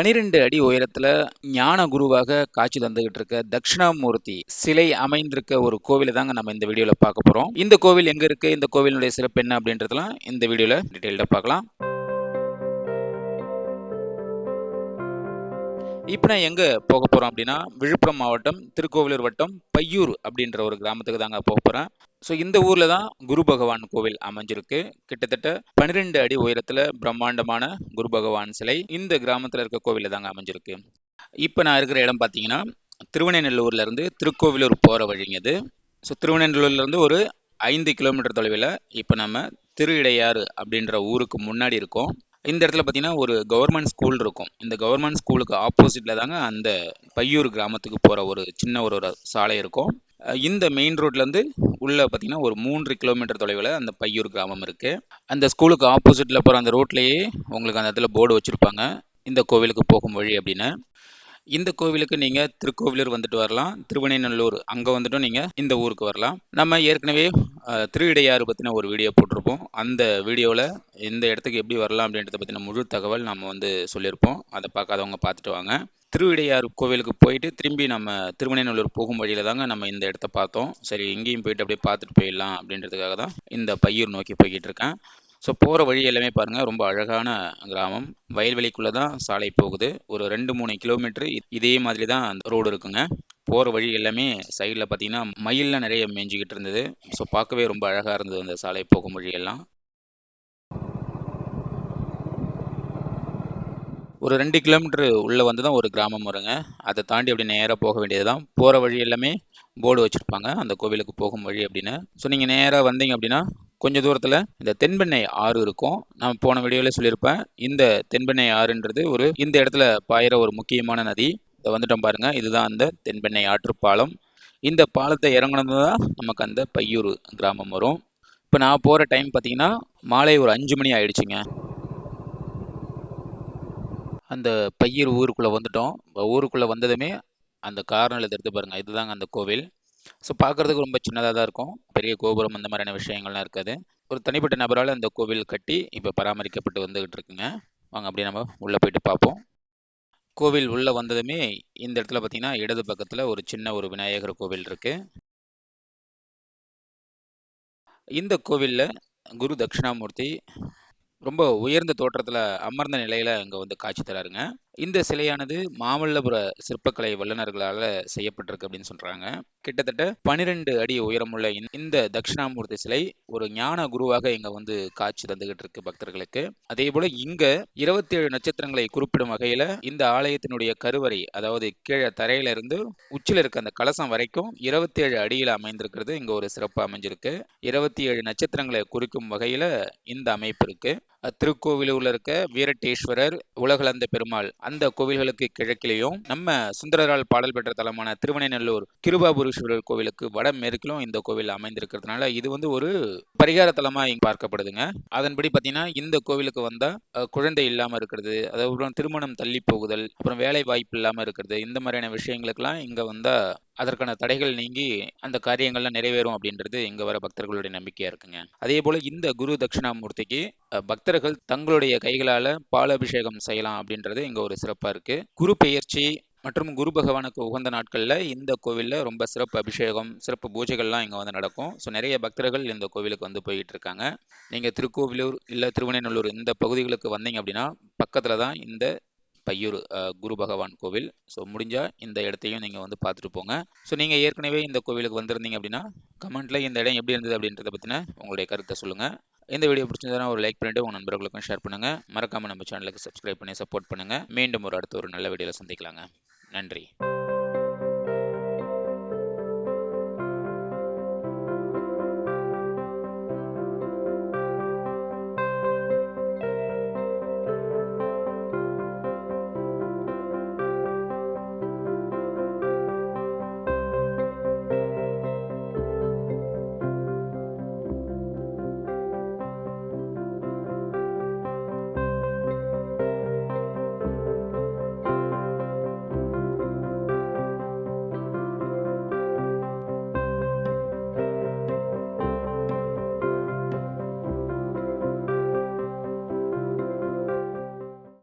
பனிரெண்டு அடி உயரத்துல ஞான குருவாக காட்சி தந்துகிட்டு இருக்க தட்சிணாமூர்த்தி சிலை அமைந்திருக்க ஒரு கோவிலை தாங்க நம்ம இந்த வீடியோல பார்க்க போறோம். இந்த கோவில் எங்க இருக்கு? இந்த கோவிலுடைய சிறப்பு என்ன அப்படின்றதெல்லாம் இந்த வீடியோல டீட்டெயில்டா பார்க்கலாம். இப்போ நான் எங்கே போக போகிறோம் அப்படின்னா விழுப்புரம் மாவட்டம் திருக்கோவிலூர் வட்டம் பையூர் அப்படின்ற ஒரு கிராமத்துக்கு தாங்க போக போகிறேன் ஸோ இந்த ஊரில் தான் குரு பகவான் கோவில் அமைஞ்சிருக்கு. கிட்டத்தட்ட பன்னிரெண்டு அடி உயரத்தில் பிரம்மாண்டமான குரு பகவான் சிலை இந்த கிராமத்தில் இருக்க கோவிலில் தாங்க அமைஞ்சிருக்கு. இப்போ நான் இருக்கிற இடம் பார்த்தீங்கன்னா திருவனைநல்லூர்லேருந்து திருக்கோவிலூர் போகிற வழிங்க இது. ஸோ திருவனைநல்லூர்லேருந்து ஒரு ஐந்து கிலோமீட்டர் தொலைவில் இப்போ நம்ம திரு இடையாறு அப்படின்ற ஊருக்கு முன்னாடி இருக்கோம். இந்த இடத்துல பார்த்தீங்கன்னா ஒரு கவர்மெண்ட் ஸ்கூல் இருக்கும். இந்த கவர்மெண்ட் ஸ்கூலுக்கு ஆப்போசிட்டில் தாங்க அந்த பையூர் கிராமத்துக்கு போகிற ஒரு சின்ன ஒரு ஒரு சாலை இருக்கும். இந்த மெயின் ரோட்லேருந்து உள்ளே பார்த்தீங்கன்னா ஒரு மூன்று கிலோமீட்டர் தொலைவில் அந்த பையூர் கிராமம் இருக்குது அந்த ஸ்கூலுக்கு ஆப்போசிட்டில் போகிற அந்த ரோட்லேயே உங்களுக்கு அந்த இடத்துல போர்டு வச்சுருப்பாங்க. இந்த கோவிலுக்கு போகும் வழி அப்படின்னு. இந்த கோவிலுக்கு நீங்கள் திருக்கோவிலூர் வந்துட்டு வரலாம். திருவனைநல்லூர் அங்கே வந்துட்டும் நீங்கள் இந்த ஊருக்கு வரலாம். நம்ம ஏற்கனவே திருவிடையாறு பற்றின ஒரு வீடியோ போட்டிருப்போம். அந்த வீடியோவில் இந்த இடத்துக்கு எப்படி வரலாம் அப்படின்றத பற்றின முழு தகவல் நம்ம வந்து சொல்லியிருப்போம். அதை பார்க்காதவங்க பார்த்துட்டு வாங்க. திருவிடையாறு கோவிலுக்கு போயிட்டு திரும்பி நம்ம திருவனைநல்லூர் போகும் வழியில தாங்க நம்ம இந்த இடத்த பார்த்தோம். சரி எங்கேயும் போயிட்டு அப்படியே பார்த்துட்டு போயிடலாம் அப்படின்றதுக்காக தான் இந்த பையூர் நோக்கி போய்கிட்டு இருக்கேன். ஸோ போகிற வழி எல்லாமே பாருங்கள் ரொம்ப அழகான கிராமம். வயல்வெளிக்குள்ளே தான் சாலை போகுது. ஒரு ரெண்டு மூணு கிலோமீட்டர் இதே மாதிரி தான் ரோடு இருக்குங்க. போகிற வழி எல்லாமே சைடில் பார்த்தீங்கன்னா மயிலில் நிறைய மேய்ஞ்சிக்கிட்டு இருந்தது. ஸோ பார்க்கவே ரொம்ப அழகாக இருந்தது அந்த சாலை போகும் வழியெல்லாம். ஒரு ரெண்டு கிலோமீட்டர் உள்ளே வந்து தான் ஒரு கிராமம் வருங்க. அதை தாண்டி அப்படி நேராக போக வேண்டியது தான் போகிற வழி எல்லாமே போர்டு வச்சுருப்பாங்க. அந்த கோவிலுக்கு போகும் வழி அப்படின்னு. ஸோ நீங்கள் நேராக வந்தீங்க அப்படின்னா கொஞ்சம் தூரத்தில் இந்த தென்பெண்ணை ஆறு இருக்கும். நான் போன வீடியோவில் சொல்லியிருப்பேன். இந்த தென்பெண்ணை ஆறுன்றது ஒரு இந்த இடத்துல பாயிற ஒரு முக்கியமான நதி. இதை வந்துட்டோம் பாருங்கள் இதுதான் அந்த தென்பெண்ணை ஆற்று பாலம். இந்த பாலத்தை இறங்கினது தான் நமக்கு அந்த பையூர் கிராமம் வரும். இப்போ நான் போகிற டைம் பார்த்தீங்கன்னா மாலை ஒரு அஞ்சு மணி ஆயிடுச்சுங்க. அந்த பையூர் ஊருக்குள்ளே வந்துட்டோம். ஊருக்குள்ளே வந்ததுமே அந்த கார்னரில் எடுத்து பாருங்கள் இதுதாங்க அந்த கோவில். ஸோ பார்க்குறதுக்கு ரொம்ப சின்னதாக தான் இருக்கும். பெரிய கோபுரம் அந்த மாதிரியான விஷயங்கள்லாம் இருக்காது. ஒரு தனிப்பட்ட நபரால் அந்த கோவில் கட்டி இப்போ பராமரிக்கப்பட்டு வந்துகிட்டு இருக்குங்க. வாங்க அப்படியே நம்ம உள்ளே போயிட்டு பார்ப்போம். கோவில் உள்ளே வந்ததுமே இந்த இடத்துல பார்த்தீங்கன்னா இடது பக்கத்தில் ஒரு சின்ன ஒரு விநாயகர் கோவில் இருக்குது இந்த கோவிலில் குரு தட்சிணாமூர்த்தி ரொம்ப உயர்ந்த தோற்றத்தில் அமர்ந்த நிலையில் இங்கே வந்து காட்சி தராருங்க. இந்த சிலையானது மாமல்லபுர சிற்பக்கலை வல்லுநர்களால் செய்யப்பட்டிருக்கு அப்படின்னு சொல்கிறாங்க கிட்டத்தட்ட பனிரெண்டு அடி உயரமுள்ள இந்த தட்சிணாமூர்த்தி சிலை ஒரு ஞான குருவாக இங்கே வந்து காட்சி தந்துகிட்டு இருக்கு பக்தர்களுக்கு. அதே போல இங்க இருபத்தி ஏழு நட்சத்திரங்களை குறிப்பிடும் வகையில இந்த ஆலயத்தினுடைய கருவறை அதாவது கீழே தரையில இருந்து உச்சில இருக்க அந்த கலசம் வரைக்கும் இருபத்தி ஏழு அடியில் அமைந்திருக்கிறது இங்க ஒரு சிறப்பு அமைஞ்சிருக்கு. இருபத்தி ஏழு நட்சத்திரங்களை குறிக்கும் வகையில இந்த அமைப்பு இருக்கு. திருக்கோவிலூர்ல இருக்க வீரட்டேஸ்வரர் உலகளந்த பெருமாள். அந்த கோவில்களுக்கு கிழக்கிலையும் நம்ம சுந்தரரால் பாடல் பெற்ற தலமான திருவனைநல்லூர் கிருபாபுரீஸ்வரர் கோவிலுக்கு வட மேற்கிலும் இந்த கோவில் அமைந்திருக்கிறதுனால இது வந்து ஒரு பரிகார தலமா இங்க பார்க்கப்படுதுங்க. அதன்படி பாத்தீங்கன்னா இந்த கோவிலுக்கு வந்தா குழந்தை இல்லாம இருக்கிறது அதாவது திருமணம் தள்ளி போகுதல் அப்புறம் வேலை வாய்ப்பு இல்லாம இருக்கிறது இந்த மாதிரியான விஷயங்களுக்கெல்லாம் இங்க வந்தா அதற்கான தடைகள் நீங்கி அந்த காரியங்கள்லாம் நிறைவேறும் அப்படின்றது இங்க வர பக்தர்களுடைய நம்பிக்கையா இருக்குங்க. அதே போல இந்த குரு தட்சிணாமூர்த்திக்கு பக்தர்கள் தங்களுடைய கைகளால பாலாபிஷேகம் செய்யலாம் அப்படின்றது இங்க ஒரு சிறப்பா இருக்கு. குரு பெயர்ச்சி மற்றும் குரு பகவானுக்கு உகந்த நாட்களில் இந்த கோவிலில் ரொம்ப சிறப்பு அபிஷேகம் சிறப்பு பூஜைகள்லாம் இங்கே வந்து நடக்கும். ஸோ நிறைய பக்தர்கள் இந்த கோவிலுக்கு வந்து போயிட்டு இருக்காங்க. நீங்கள் திருக்கோவிலூர் இல்லை திருவனைநல்லூர் இந்த பகுதிகளுக்கு வந்தீங்க அப்படின்னா பக்கத்தில் தான் இந்த பையூர் குரு பகவான் கோவில். ஸோ முடிஞ்சால் இந்த இடத்தையும் நீங்கள் வந்து பார்த்துட்டு போங்க. ஸோ நீங்கள் ஏற்கனவே இந்த கோவிலுக்கு வந்திருந்தீங்க அப்படின்னா கமெண்ட்டில் இந்த இடம் எப்படி இருந்தது அப்படின்றத பற்றின உங்களுடைய கருத்தை சொல்லுங்கள் இந்த வீடியோ பிடிச்சிருந்தா ஒரு லைக் பண்ணிட்டு உங்கள் நண்பர்களுக்கும் ஷேர் பண்ணுங்கள் மறக்காமல் நம்ம சேனலுக்கு சப்ஸ்கிரைப் பண்ணி சப்போர்ட் பண்ணுங்கள் மீண்டும் ஒரு அடுத்த ஒரு நல்ல வீடியோவில் சந்திக்கலாங்க. நன்றி.